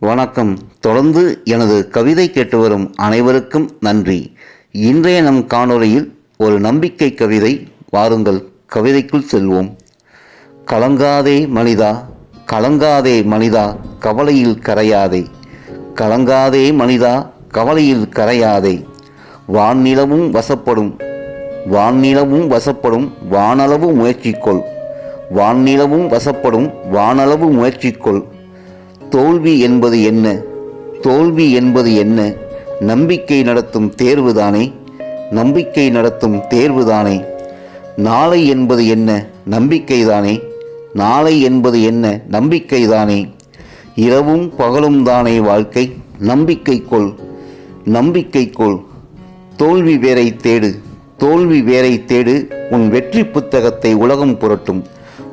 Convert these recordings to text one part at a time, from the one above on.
வணக்கம். தொடர்ந்து எனது கவிதை கேட்டு வரும் அனைவருக்கும் நன்றி. இன்றைய நம் காணொலியில் ஒரு நம்பிக்கை கவிதை வாருங்கள். கவிதைக்குள் செல்வோம். கலங்காதே மனிதா கலங்காதே மனிதா கவலையில் கரையாதே. கலங்காதே மனிதா கவலையில் கரையாதே. வான்நிலவும் வசப்படும். வான்நிலவும் வசப்படும் வானளவு முயற்சிக்கொள். வான்நிலவும் வசப்படும் வானளவு முயற்சிக்கொள். தோல்வி என்பது என்ன? தோல்வி என்பது என்ன? நம்பிக்கை நடத்தும் தேர்வுதானே? நம்பிக்கை நடத்தும் தேர்வுதானே? நாளை என்பது என்ன? நம்பிக்கைதானே? நாளை என்பது என்ன? நம்பிக்கைதானே? இரவும் பகலும் தானே வாழ்க்கை? நம்பிக்கை கொள் நம்பிக்கை கொள் தோல்வி வேரை தேடு. தோல்வி வேரை தேடு. உன் வெற்றி புத்தகத்தை உலகம் புரட்டும்.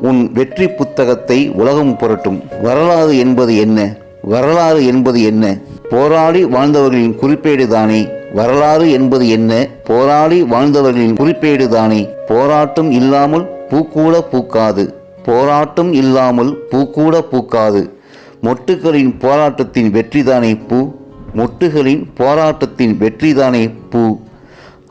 உன் வெற்றி புத்தகத்தை உலகம் புரட்டும். வரலாறு என்பது என்ன? வரலாறு என்பது என்ன? போராடி வாழ்ந்தவர்களின் குறிப்பேடு தானே. வரலாறு என்பது என்ன? போராடி வாழ்ந்தவர்களின் குறிப்பேடு தானே. போராட்டம் இல்லாமல் பூக்கூட பூக்காது. போராட்டம் இல்லாமல் பூக்கூட பூக்காது. மொட்டுகளின் போராட்டத்தின் வெற்றிதானே பூ? மொட்டுகளின் போராட்டத்தின் வெற்றிதானே பூ?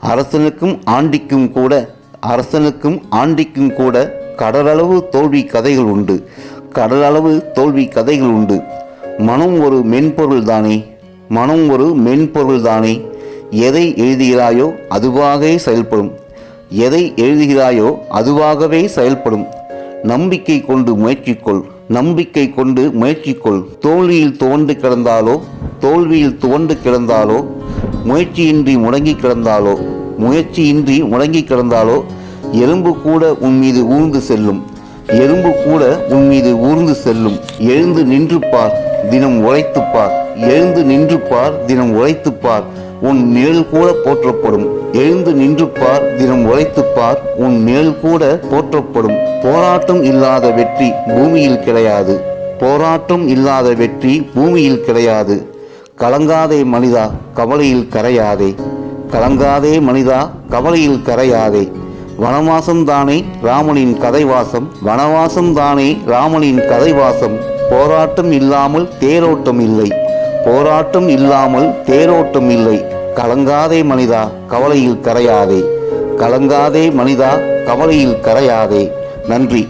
அரசனுக்கும் ஆண்டிக்கும் கூட அரசனுக்கும் ஆண்டிக்கும் கூட கடலளவு தோல்வி கதைகள் உண்டு. கடலளவு தோல்வி கதைகள் உண்டு. மனம் ஒரு மென்பொருள் தானே. மனம் ஒரு மென்பொருள் தானே. எதை எழுதுகிறாயோ அதுவாகவே செயல்படும். எதை எழுதுகிறாயோ அதுவாகவே செயல்படும். நம்பிக்கை கொண்டு முயற்சிக்கொள். நம்பிக்கை கொண்டு முயற்சிக்கொள். தோல்வியில் துவண்டு கிடந்தாலோ தோல்வியில் துவண்டு கிடந்தாலோ முயற்சியின்றி முடங்கி கிடந்தாலோ முயற்சியின்றி முடங்கி கிடந்தாலோ எறும்பு கூட உன் மீது ஊர்ந்து செல்லும். எறும்பு கூட உன் மீது ஊர்ந்து செல்லும். எழுந்து நின்று பார் தினம் உழைத்துப் பார். எழுந்து நின்று பார் தினம் உழைத்துப் பார். உன் நிழல் கூட போற்றப்படும். எழுந்து நின்று பார் தினம் உழைத்துப் பார். உன் நிழல் கூட போற்றப்படும். போராட்டம் இல்லாத வெற்றி பூமியில் கிடையாது. போராட்டம் இல்லாத வெற்றி பூமியில் கிடையாது. கலங்காதே மனிதா கவலையில் கரையாதே. கலங்காதே மனிதா கவலையில் கரையாதே. வனவாசம் தானே ராமனின் கதைவாசம்? வனவாசம் தானே ராமனின் கதைவாசம்? போராட்டம் இல்லாமல் தேரோட்டம் இல்லை. போராட்டம் இல்லாமல் தேரோட்டம் இல்லை. கலங்காதே மனிதா கவலையில் கரையாதே. கலங்காதே மனிதா கவலையில் கரையாதே. நன்றி.